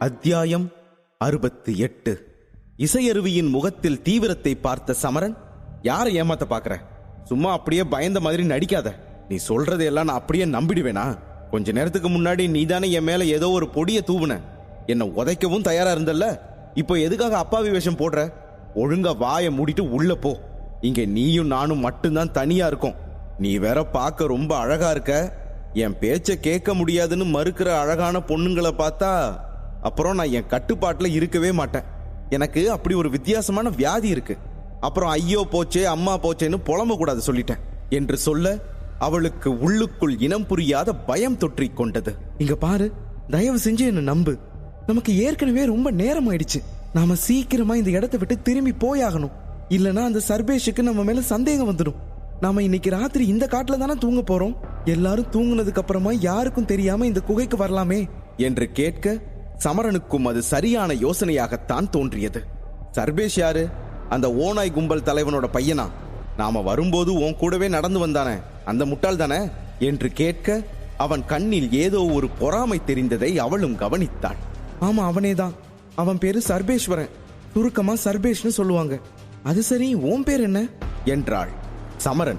அத்தியாயம் அறுபத்தி எட்டு. இசையருவியின் முகத்தில் தீவிரத்தை பார்த்த சமரன் யாரை ஏமாத்த பாக்குற? சும்மா அப்படியே பயந்த மாதிரி நடிக்காத. நீ சொல்றதையெல்லாம் நான் அப்படியே நம்பிடுவேனா? கொஞ்ச நேரத்துக்கு முன்னாடி நீதானே என் மேல ஏதோ ஒரு பொடிய தூவுன. என்னை உதைக்கவும் தயாரா இருந்தல்ல? இப்போ எதுக்காக அப்பாவி வேஷம் போடுற? ஒழுங்கா வாயை மூடிட்டு உள்ள போ. இங்க நீயும் நானும் மட்டும்தான் தனியா இருக்கோம். நீ வேற பார்க்க ரொம்ப அழகா இருக்க. என் பேச்சை கேட்க முடியாதுன்னு மறுக்கிற அழகான பொண்ணுங்களை பார்த்தா அப்புறம் நான் என் கட்டுப்பாட்டில் இருக்கவே மாட்டேன். எனக்கு அப்படி ஒரு வித்தியாசமான வியாதி இருக்கு. அப்புறம் ஐயோ போச்சே அம்மா போச்சேன்னு புலம்ப கூடாது சொல்லிட்டேன். என்று சொல்ல அவளுக்கு உள்ளுக்குள் இனம் புரியாத பயம் தொற்றி கொண்டது. இங்க பாரு தயவு செஞ்சு என்ன நம்பு. நமக்கு ஏற்கனவே ரொம்ப நேரம் ஆயிடுச்சு. நாம சீக்கிரமா இந்த இடத்த விட்டு திரும்பி போயாகணும். இல்லனா அந்த சர்பேஷுக்கு நம்ம மேல சந்தேகம் வந்துடும். நாம இன்னைக்கு ராத்திரி இந்த காட்டுல தானே தூங்க போறோம்? எல்லாரும் தூங்குனதுக்கு அப்புறமா யாருக்கும் தெரியாம இந்த குகைக்கு வரலாமே? என்று கேட்க சமரனுக்கும் அது சரியான யோசனையாகத்தான் தோன்றியது. சர்பேஷ் யாரு? அந்த ஓனாய் கும்பல் தலைவனோட பையனா? நாம வரும்போது உன் கூடவே நடந்து வந்தானே அந்த முட்டாள் தானே? என்று கேட்க அவன் கண்ணில் ஏதோ ஒரு பொறாமை தெரிந்ததை அவளும் கவனித்தாள். ஆமா அவனேதான். அவன் பேரு சர்பேஸ்வரன். சுருக்கமா சர்பேஷ்னு சொல்லுவாங்க. அது சரி உன் பேர் என்ன? என்றாள். சமரன்.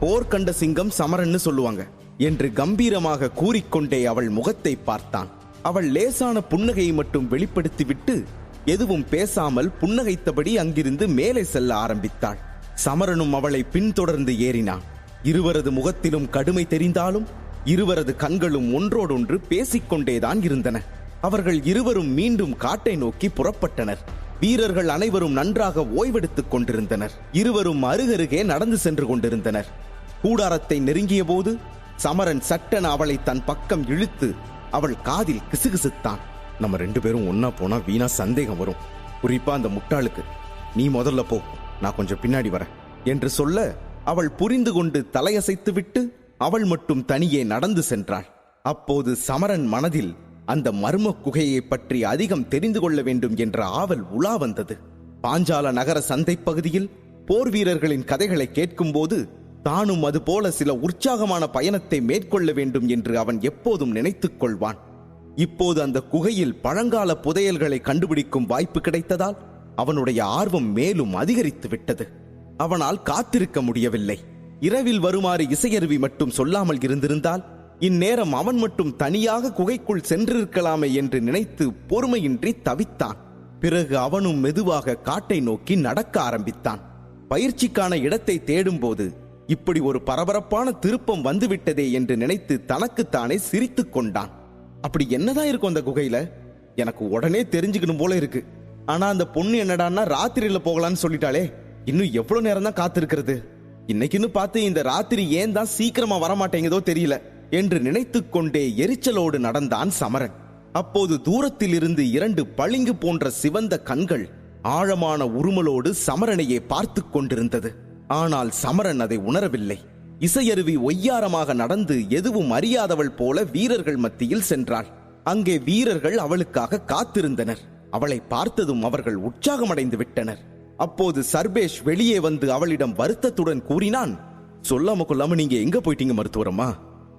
போர்க்கண்ட சிங்கம் சமரன்னு சொல்லுவாங்க என்று கம்பீரமாக கூறிக்கொண்டே அவள் முகத்தை பார்த்தான். அவள் லேசான புன்னகையை மட்டும் வெளிப்படுத்திவிட்டு எதுவும் பேசாமல் புன்னகைத்தபடி அங்கிருந்து மேலே செல்ல ஆரம்பித்தாள். சமரனும் அவளை பின்தொடர்ந்து ஏறினான். இருவரது முகத்திலும் கடுமை தெரிந்தாலும் இருவரது கண்களும் ஒன்றோடொன்று பேசிக்கொண்டேதான் இருந்தன. அவர்கள் இருவரும் மீண்டும் காட்டை நோக்கி புறப்பட்டனர். வீரர்கள் அனைவரும் நன்றாக ஓய்வெடுத்துக் கொண்டிருந்தனர். இருவரும் அருகருகே நடந்து சென்று கொண்டிருந்தனர். கூடாரத்தை நெருங்கிய போது சமரன் சட்டென அவளை தன் பக்கம் இழுத்து அவள் காதில் கிசுகிசுத்தான். நம்ம ரெண்டு பேரும் ஒன்னா போனா வீணா சந்தேகம் வரும். குறிப்பா அந்த முட்டாளுக்கு. நீ முதல்ல போ. நான் கொஞ்சம் பின்னாடி வரேன். என்று சொல்ல அவள் புரிந்து கொண்டு தலையசைத்து விட்டு அவள் மட்டும் தனியே நடந்து சென்றாள். அப்போது சமரன் மனதில் அந்த மர்ம குகையை பற்றி அதிகம் தெரிந்து கொள்ள வேண்டும் என்ற ஆவல் உலா வந்தது. பாஞ்சால நகர சந்தை பகுதியில் போர் வீரர்களின் கதைகளை கேட்கும்போது தானும் அதுபோல சில உற்சாகமான பயணத்தை மேற்கொள்ள வேண்டும் என்று அவன் எப்போதும் நினைத்துக் கொள்வான். இப்போது அந்த குகையில் பழங்கால புதையல்களை கண்டுபிடிக்கும் வாய்ப்பு கிடைத்ததால் அவனுடைய ஆர்வம் மேலும் அதிகரித்து விட்டது. அவனால் காத்திருக்க முடியவில்லை. இரவில் வருமாறு இசையருவி மட்டும் சொல்லாமல் இருந்திருந்தால் இந்நேரம் அவன் மட்டும் தனியாக குகைக்குள் சென்றிருக்கலாமே என்று நினைத்து பொறுமையின்றி தவித்தான். பிறகு அவனும் மெதுவாக காட்டை நோக்கி நடக்க ஆரம்பித்தான். பயிற்சிக்கான இடத்தை தேடும்போது இப்படி ஒரு பரபரப்பான திருப்பம் வந்துவிட்டதே என்று நினைத்து தனக்குத்தானே சிரித்துக் கொண்டான். அப்படி என்னதான் இருக்கும் அந்த குகையில? எனக்கு உடனே தெரிஞ்சுக்கணும் போல இருக்கு. ஆனா அந்த பொண்ணு என்னடான்னா ராத்திரியில போகலான்னு சொல்லிட்டாலே இன்னும் எவ்வளவு நேரம் தான் காத்திருக்கிறது? இன்னைக்குன்னு பார்த்து இந்த ராத்திரி ஏன் தான் சீக்கிரமா வரமாட்டேங்குதோ தெரியல என்று நினைத்து கொண்டே எரிச்சலோடு நடந்தான் சமரன். அப்போது தூரத்தில் இருந்து இரண்டு பளிங்கு போன்ற சிவந்த கண்கள் ஆழமான உருமலோடு சமரனையே பார்த்து கொண்டிருந்தது. ஆனால் சமரன் அதை உணரவில்லை. இசையருவி ஒய்யாரமாக நடந்து எதுவும் அறியாதவள் போல வீரர்கள் மத்தியில் சென்றாள். அங்கே வீரர்கள் அவளுக்காக காத்திருந்தனர். அவளை பார்த்ததும் அவர்கள் உற்சாகமடைந்து விட்டனர். அப்போது சர்பேஷ் வெளியே வந்து அவளிடம் வருத்தத்துடன் கூறினான் சொல்லாம கொள்ளாம நீங்க எங்க போயிட்டீங்க மருத்துவரம்மா?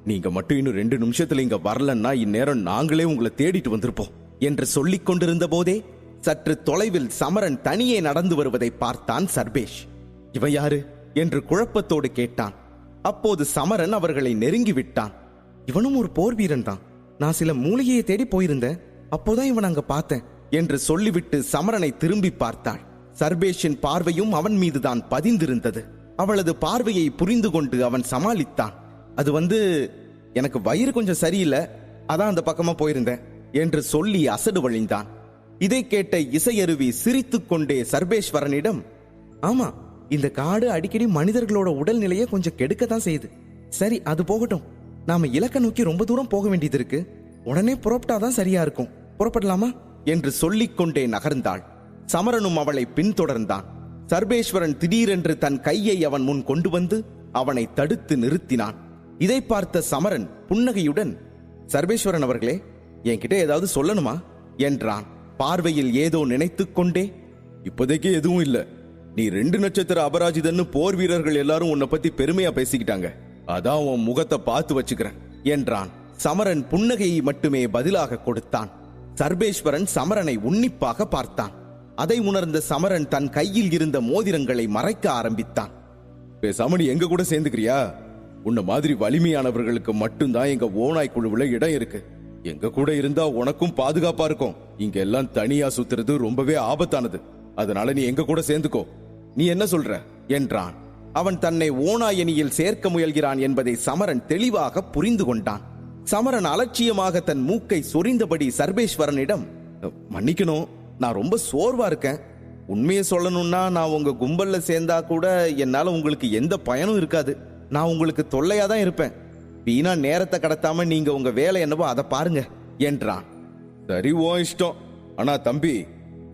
நீங்க மட்டும் இன்னும் ரெண்டு நிமிஷத்துல இங்க வரலன்னா இந்நேரம் நாங்களே உங்களை தேடிட்டு வந்திருப்போம் என்று சொல்லிக் கொண்டிருந்த போதே சற்று தொலைவில் சமரன் தனியே நடந்து வருவதை பார்த்தான் சர்பேஷ். இவன் யாரு என்று குழப்பத்தோடு கேட்டான். அப்போது சமரன் அவர்களை நெருங்கி விட்டான் இவனும் ஒரு போர் வீரன் தான். நான் சில மூலிகையை தேடி போயிருந்தேன். அப்போதான் இவன் அங்க பார்த்தேன் என்று சொல்லிவிட்டு சமரனை திரும்பி பார்த்தாள். சர்வேஷின் பார்வையும் அவன் மீதுதான் பதிந்திருந்தது. அவளது பார்வையை புரிந்து கொண்டு அவன் சமாளித்தான். அது வந்து எனக்கு வயிறு கொஞ்சம் சரியில்லை. அதான் அந்த பக்கமா போயிருந்தேன் என்று சொல்லி அசடு வழிந்தான். இதை கேட்ட இசையருவி சிரித்துக் கொண்டே ஆமா இந்த காடு அடிக்கடி மனிதர்களோட உடல்நிலையை கொஞ்சம் கெடுக்கத்தான் செய்யுது. சரி அது போகட்டும். நாம இலக்க நோக்கி ரொம்ப தூரம் போக வேண்டியது இருக்கு. உடனே புறப்பட்டாதான் சரியா இருக்கும். புறப்படலாமா? என்று சொல்லிக்கொண்டே நகர்ந்தாள். சமரனும் அவளை பின்தொடர்ந்தான். சர்பேஸ்வரன் திடீரென்று தன் கையை அவன் முன் கொண்டு வந்து அவனை தடுத்து நிறுத்தினான். இதை பார்த்த சமரன் புன்னகையுடன் சர்வேஸ்வரன் அவர்களே என்கிட்ட ஏதாவது சொல்லணுமா? என்றான். பார்வையில் ஏதோ நினைத்துக்கொண்டே இப்போதைக்கு எதுவும் இல்ல. நீ ரெண்டு நட்சத்திர அபராஜிதன்னு போர் வீரர்கள் எல்லாரும் உன்னை பத்தி பெருமையா பேசிக்கிட்டாங்க. அதான் உன் முகத்தை பார்த்து வச்சுக்கிறேன் என்றான். சமரன் புன்னகையை மட்டுமே பதிலாக கொடுத்தான். சர்வேஸ்வரன் சமரனை உன்னிப்பாக பார்த்தான். அதை உணர்ந்த சமரன் தன் கையில் இருந்த மோதிரங்களை மறைக்க ஆரம்பித்தான். பேசாம நீ எங்க கூட சேர்ந்துக்கிறியா? உன்ன மாதிரி வலிமையானவர்களுக்கு மட்டும்தான் எங்க ஓனாய் குழுவுல இடம் இருக்கு. எங்க கூட இருந்தா உனக்கும் பாதுகாப்பா இருக்கும். இங்க எல்லாம் தனியா சுத்துறது ரொம்பவே ஆபத்தானது. அதனால நீ எங்க கூட சேர்ந்துக்கோ. நீ என்ன சொல்ற? என்றான். அவன் தன்னை ஓனாயணியில் சேர்க்க முயல்கிறான் என்பதை சமரன் தெளிவாக புரிந்து கொண்டான். சமரன் அலட்சியமாக தன் மூக்கை சொரிந்தபடி சர்வேஸ்வரனிடம் மன்னிக்கணும். நான் ரொம்ப சோர்வா இருக்கேன். உண்மையை சொல்லணும்னா நான் உங்க கும்பல்ல சேர்ந்தா கூட என்னால உங்களுக்கு எந்த பயனும் இருக்காது. நான் உங்களுக்கு தொல்லையா தான் இருப்பேன். வீணா நேரத்தை கடத்தாம நீங்க உங்க வேலை என்னவோ அதை பாருங்க. என்றான். சரி ஓ இஷ்டம். ஆனா தம்பி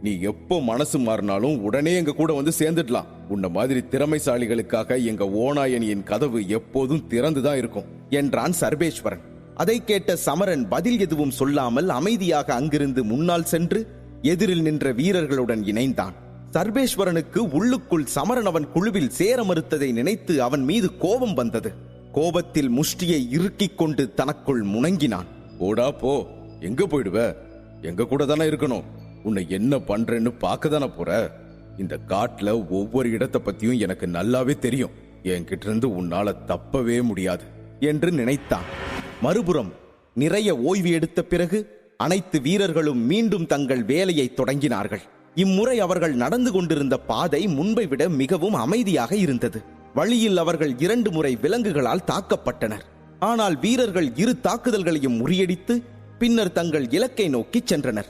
நீ எப்போ மனசு மாறினாலும் உடனே எங்க கூட வந்து சேர்ந்துடலாம். உன்ன மாதிரி திறமைசாலிகளுக்காக எங்க ஓனாயணியின் கதவு எப்போதும் திறந்துதான் இருக்கும் என்றான் சர்வேஸ்வரன். அதை கேட்ட சமரன் பதில் எதுவும் சொல்லாமல் அமைதியாக அங்கிருந்து முன்னால் சென்று எதிரில் நின்ற வீரர்களுடன் இணைந்தான். சர்வேஸ்வரனுக்கு உள்ளுக்குள் சமரன் அவன் குழுவில் சேர மறுத்ததை நினைத்து அவன் மீது கோபம் வந்தது. கோபத்தில் முஷ்டியை இறுக்கிக் கொண்டு தனக்குள் முணங்கினான். ஓடா போ. எங்க போயிடுவ? எங்க கூட தானே இருக்கணும்? உன்னை என்ன பண்றேன்னு பார்க்க தானே போற? இந்த காட்டுல ஒவ்வொரு இடத்தை பத்தியும் எனக்கு நல்லாவே தெரியும். என்கிட்ட இருந்து உன்னால தப்பவே முடியாது என்று நினைத்தான். மறுபுறம் நிறைய ஓய்வு எடுத்த பிறகு அனைத்து வீரர்களும் மீண்டும் தங்கள் வேலையை தொடங்கினார்கள். இம்முறை அவர்கள் நடந்து கொண்டிருந்த பாதை முன்பை விட மிகவும் அமைதியாக இருந்தது. வழியில் அவர்கள் இரண்டு முறை விலங்குகளால் தாக்கப்பட்டனர். ஆனால் வீரர்கள் இரு தாக்குதல்களையும் முறியடித்து பின்னர் தங்கள் இலக்கை நோக்கி சென்றனர்.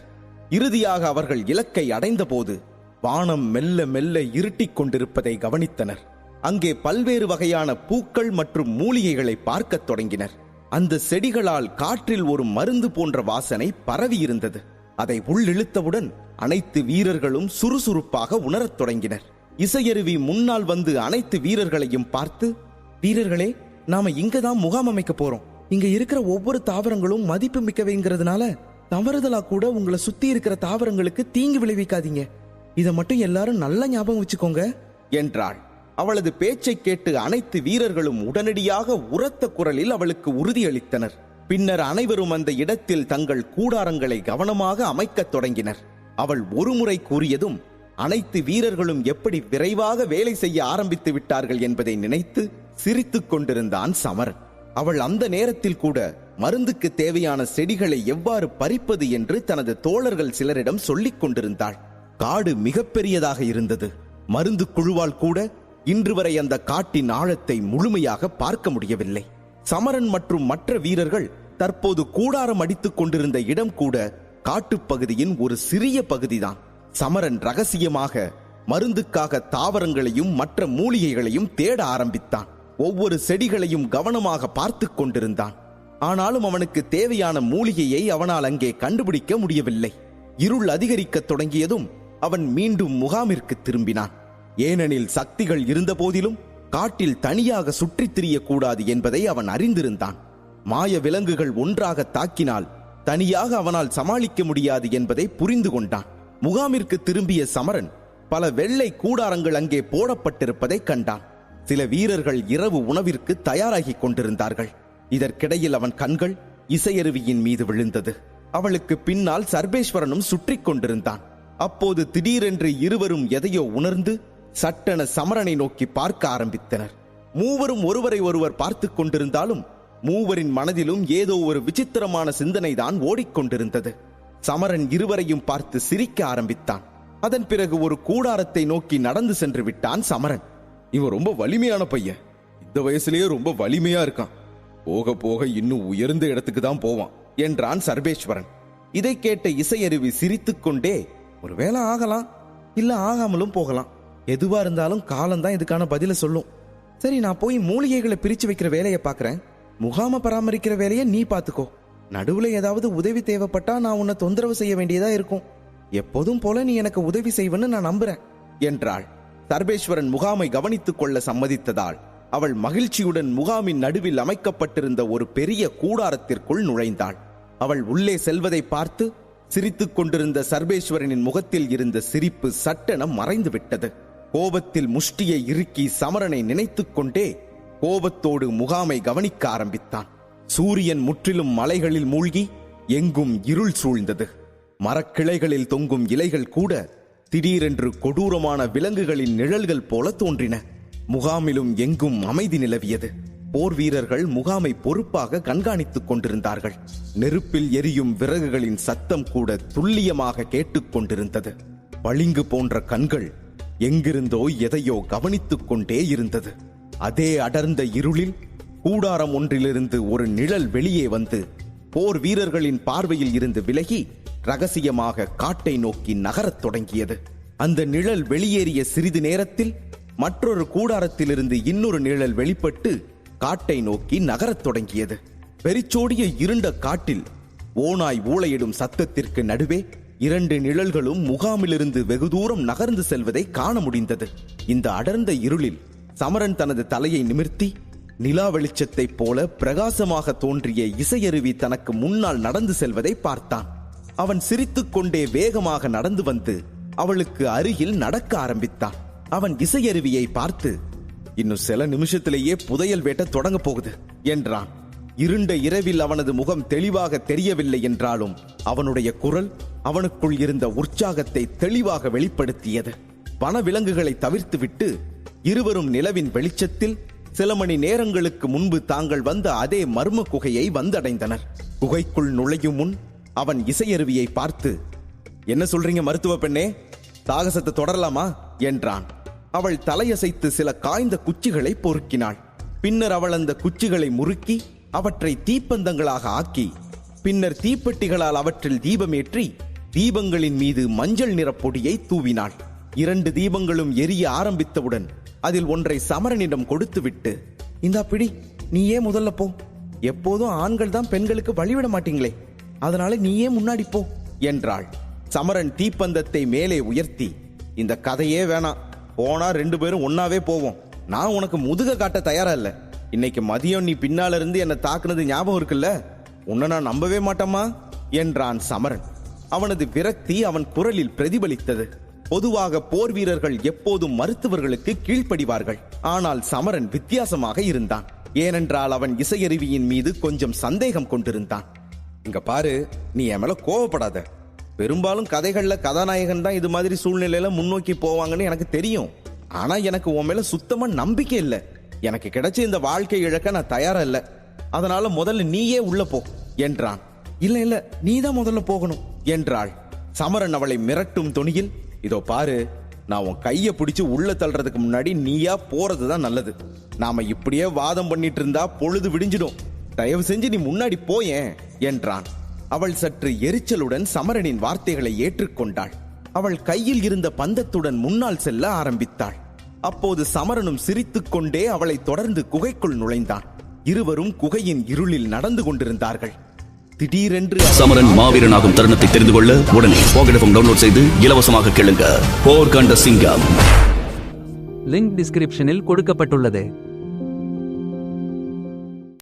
இறுதியாக அவர்கள் இலக்கை அடைந்தபோது வானம் மெல்ல மெல்ல இருட்டிக் கொண்டிருப்பதை கவனித்தனர். அங்கே பல்வேறு வகையான பூக்கள் மற்றும் மூலிகைகளை பார்க்கத் தொடங்கினர். அந்த செடிகளால் காற்றில் ஒரு மருந்து போன்ற வாசனை பரவியிருந்தது அதை உள்ளிழுத்தவுடன் அனைத்து வீரர்களும் சுறுசுறுப்பாக உணரத் தொடங்கினர். இசையருவி முன்னால் வந்து அனைத்து வீரர்களையும் பார்த்து வீரர்களே நாம இங்கதான் முகாம் அமைக்க போறோம். இங்க இருக்கிற ஒவ்வொரு தாவரங்களும் மதிப்பு மிக்கவைங்கிறதுனால தவறுதலா கூட உங்களை சுத்தி இருக்கிற தாவரங்களுக்கு தீங்கு விளைவிக்காதீங்க. இத மட்டும் எல்லாரும் நல்லா ஞாபகம் வச்சுக்கோங்க. என்றாள். அவளது பேச்சை கேட்டு அனைத்து வீரர்களும் உடனடியாக உரத்த குரலில் அவளுக்கு உறுதியளித்தனர். பின்னர் அனைவரும் அந்த இடத்தில் தங்கள் கூடாரங்களை கவனமாக அமைக்கத் தொடங்கினர். அவள் ஒருமுறை கூறியதும் அனைத்து வீரர்களும் எப்படி விரைவாக வேலை செய்ய ஆரம்பித்து விட்டார்கள் என்பதை நினைத்து சிரித்துக் கொண்டிருந்தான் சமரன். அவள் அந்த நேரத்தில் கூட மருந்துக்கு தேவையான செடிகளை எவ்வாறு பறிப்பது என்று தனது தோழர்கள் சிலரிடம் சொல்லிக் கொண்டிருந்தாள். காடு மிகப்பெரியதாக இருந்தது. மருந்து குழுவால் கூட இன்று வரை அந்த காட்டின் ஆழத்தை முழுமையாக பார்க்க முடியவில்லை. சமரன் மற்றும் மற்ற வீரர்கள் தற்போது கூடாரம் அடித்துக் கொண்டிருந்த இடம் கூட காட்டுப்பகுதியின் ஒரு சிறிய பகுதிதான். சமரன் ரகசியமாக மருந்துக்காக தாவரங்களையும் மற்ற மூலிகைகளையும் தேட ஆரம்பித்தான். ஒவ்வொரு செடிகளையும் கவனமாக பார்த்துக் கொண்டிருந்தான். ஆனாலும் அவனுக்கு தேவையான மூலிகையை அவனால் அங்கே கண்டுபிடிக்க முடியவில்லை. இருள் அதிகரிக்கத் தொடங்கியதும் அவன் மீண்டும் முகாமிற்கு திரும்பினான். ஏனெனில் சக்திகள் இருந்த போதிலும் காட்டில் தனியாக சுற்றித் திரியக்கூடாது என்பதை அவன் அறிந்திருந்தான். மாய விலங்குகள் ஒன்றாக தாக்கினால் தனியாக அவனால் சமாளிக்க முடியாது என்பதை புரிந்து கொண்டான். முகாமிற்கு திரும்பிய சமரன் பல வெள்ளை கூடாரங்கள் அங்கே போடப்பட்டிருப்பதை கண்டான். சில வீரர்கள் இரவு உணவிற்கு தயாராகிக் கொண்டிருந்தார்கள். இதற்கிடையில் அவன் கண்கள் இசையருவியின் மீது விழுந்தது. அவளுக்கு பின்னால் சர்வேஸ்வரனும் சுற்றிக் கொண்டிருந்தான். அப்போது திடீரென்று இருவரும் எதையோ உணர்ந்து சட்டென சமரனை நோக்கி பார்க்க ஆரம்பித்தனர். மூவரும் ஒருவரை ஒருவர் பார்த்துக் கொண்டிருந்தாலும் மூவரின் மனதிலும் ஏதோ ஒரு விசித்திரமான சிந்தனைதான் ஓடிக்கொண்டிருந்தது சமரன் இருவரையும் பார்த்து சிரிக்க ஆரம்பித்தான். அதன் பிறகு ஒரு கூடாரத்தை நோக்கி நடந்து சென்று விட்டான் சமரன். இவன் ரொம்ப வலிமையான பையன். இந்த வயசுலயே ரொம்ப வலிமையா இருக்கான். போக போக இன்னும் உயர்ந்த இடத்துக்கு தான் போவான் என்றான் சர்வேஸ்வரன் இதை கேட்ட இசையருவி சிரித்துக்கொண்டே ஒருவேளை ஆகலாம் இல்ல ஆகாமலும் போகலாம். எதுவா இருந்தாலும் காலம்தான் இதுக்கான பதில சொல்லும். சரி நான் போய் மூலிகைகளை பிரிச்சு வைக்கிற வேலையை பார்க்கறேன் முகாம பராமரிக்கிற வேலையை நீ பாத்துக்கோ. நடுவுல ஏதாவது உதவி தேவைப்பட்டா நான் உன்னை தொந்தரவு செய்ய வேண்டியதா இருக்கும். எப்போதும் போல நீ எனக்கு உதவி செய்வன்னு நான் நம்புறேன் என்றாள். சர்வேஸ்வரன் முகாமை கவனித்துக் கொள்ள சம்மதித்ததால் அவள் மகிழ்ச்சியுடன் முகாமின் நடுவில் அமைக்கப்பட்டிருந்த ஒரு பெரிய கூடாரத்திற்குள் நுழைந்தாள். அவள் உள்ளே செல்வதை பார்த்து சிரித்துக் கொண்டிருந்த சர்வேஸ்வரனின் முகத்தில் இருந்த சிரிப்பு சட்டென மறைந்து விட்டது கோபத்தில் முஷ்டியை இறுக்கி சமரனை நினைத்துக் கொண்டே கோபத்தோடு முகாமை கவனிக்க ஆரம்பித்தான். சூரியன் முற்றிலும் மலைகளில் மூழ்கி எங்கும் இருள் சூழ்ந்தது. மரக்கிளைகளில் தொங்கும் இலைகள் கூட திடீரென்று கொடூரமான விலங்குகளின் நிழல்கள் போல தோன்றின. முகாமிலும் எங்கும் அமைதி நிலவியது. போர் வீரர்கள் முகாமை பொறுப்பாக கண்காணித்துக் கொண்டிருந்தார்கள். நெருப்பில் எரியும் விறகுகளின் சத்தம் கூட துல்லியமாக கேட்டுக்கொண்டிருந்தது பளிங்கு போன்ற கண்கள் எங்கிருந்தோ எதையோ கவனித்துக் கொண்டே இருந்தது. அதே அடர்ந்த இருளில் கூடாரம் ஒன்றிலிருந்து ஒரு நிழல் வெளியே வந்து போர் வீரர்களின் பார்வையில் இருந்து விலகி ரகசியமாக காட்டை நோக்கி நகரத் தொடங்கியது. அந்த நிழல் வெளியேறிய சிறிது நேரத்தில் மற்றொரு கூடாரத்திலிருந்து இன்னொரு நிழல் வெளிப்பட்டு காட்டை நோக்கி நகரத் தொடங்கியது. வெறிச்சோடிய இருண்ட காட்டில் ஓநாய் ஊளையிடும் சத்தத்திற்கு நடுவே இரண்டு நிழல்களும் முகாமிலிருந்து வெகு தூரம் நகர்ந்து செல்வதை காண முடிந்தது. இந்த அடர்ந்த இருளில் சமரன் தனது தலையை நிமிர்த்தி நிலா வெளிச்சத்தைப் போல பிரகாசமாக தோன்றிய இசையருவி தனக்கு முன்னால் நடந்து செல்வதை பார்த்தான். அவன் சிரித்துக்கொண்டே வேகமாக நடந்து வந்து அவளுக்கு அருகில் நடக்க ஆரம்பித்தான் அவன் இசையருவியை பார்த்து இன்னும் சில நிமிஷத்திலேயே புதையல் வேட்ட தொடங்க போகுது என்றான். இருண்ட இரவில் அவனது முகம் தெளிவாக தெரியவில்லை என்றாலும் அவனுடைய குரல் அவனுக்குள் இருந்த உற்சாகத்தை தெளிவாக வெளிப்படுத்தியது. வனவிலங்குகளை தவிர்த்துவிட்டு இருவரும் நிலவின் வெளிச்சத்தில் சில மணி நேரங்களுக்கு முன்பு தாங்கள் வந்த அதே மர்ம குகையை வந்தடைந்தனர். குகைக்குள் நுழையும் முன் அவன் இசையருவியை பார்த்து என்ன சொல்றீங்க மருத்துவ பெண்ணே? சாகசத்தை தொடரலாமா? என்றான். அவள் தலையசைத்து சில காய்ந்த குச்சிகளை பொறுக்கினாள். பின்னர் அவள் அந்த குச்சிகளை முறுக்கி அவற்றை தீப்பந்தங்களாக ஆக்கி பின்னர் தீப்பெட்டிகளால் அவற்றில் தீபமேற்றி தீபங்களின் மீது மஞ்சள் நிற பொடியை தூவினாள். இரண்டு தீபங்களும் எரிய ஆரம்பித்தவுடன் அதில் ஒன்றை சமரனிடம் கொடுத்துவிட்டு இந்தா பிடி நீயே முதல்ல போ? எப்போதும் ஆண்கள் தான் பெண்களுக்கு வழிவிட மாட்டீங்களே. அதனால நீயே முன்னாடி போ. என்றாள். சமரன் தீப்பந்தத்தை மேலே உயர்த்தி இந்த கதையே வேணாம். போனா ரெண்டு பேரும் ஒன்னாவே போவோம். நான் உனக்கு முதுக காட்ட தயாரா இல்ல. இன்னைக்கு மதியம் நீ பின்னால இருந்து என்னை தாக்குனது ஞாபகம் இருக்குல்ல? உன்னை நான் நம்பவே மாட்டோமா என்றான் சமரன். அவனது விரக்தி அவன் குரலில் பிரதிபலித்தது. பொதுவாக போர் வீரர்கள் எப்போதும் மருத்துவர்களுக்கு கீழ்ப்படிவார்கள். ஆனால் சமரன் வித்தியாசமாக இருந்தான். ஏனென்றால் அவன் இசையருவியின் மீது கொஞ்சம் சந்தேகம் கொண்டிருந்தான். இங்க பாரு நீ என் மேல கோவப்படாத. பெரும்பாலும் கதைகள்ல கதாநாயகன் தான் இது மாதிரி சூழ்நிலையில முன்னோக்கி போவாங்கன்னு எனக்கு தெரியும். ஆனா எனக்கு உன் மேல சுத்தமா நம்பிக்கை இல்ல. எனக்கு கிடைச்ச இந்த வாழ்க்கை இழக்க நான் தயாரா இல்ல. அதனால முதல்ல நீயே உள்ள போ என்றான். இல்ல இல்ல நீ தான் முதல்ல போகணும் என்றாள். சமரன் அவளை மிரட்டும் தொனியில் இதோ பாரு நான் உன் கைய பிடிச்சு உள்ள தள்ளுறதுக்கு முன்னாடி நீயா போறது தான் நல்லது. நாம இப்படியே வாதம் பண்ணிட்டு இருந்தா பொழுது விடிஞ்சிடும். தயவு செஞ்சு நீ முன்னாடி போயேன் என்றான். அவள் சற்று எரிச்சலுடன் சமரனின் வார்த்தைகளை ஏற்றுக்கொண்டாள். அவள் கையில் இருந்த பந்தத்துடன் முன்னால் செல்ல ஆரம்பித்தாள். அப்போது சமரனும் சிரித்துக்கொண்டே அவளை தொடர்ந்து குகைக்குள் நுழைந்தான். இருவரும் குகையின் இருளில் நடந்து கொண்டிருந்தார்கள். திடீரென்று சமரன் மாவீரனாகும் தருணத்தை தெரிந்து கொள்ள உடனே போகடஃபம் டவுன்லோட் செய்து இலவசமாக கேளுங்க. போர் கண்ட சிங்கம். லிங்க் டிஸ்கிரிப்ஷனில் கொடுக்கப்பட்டுள்ளது.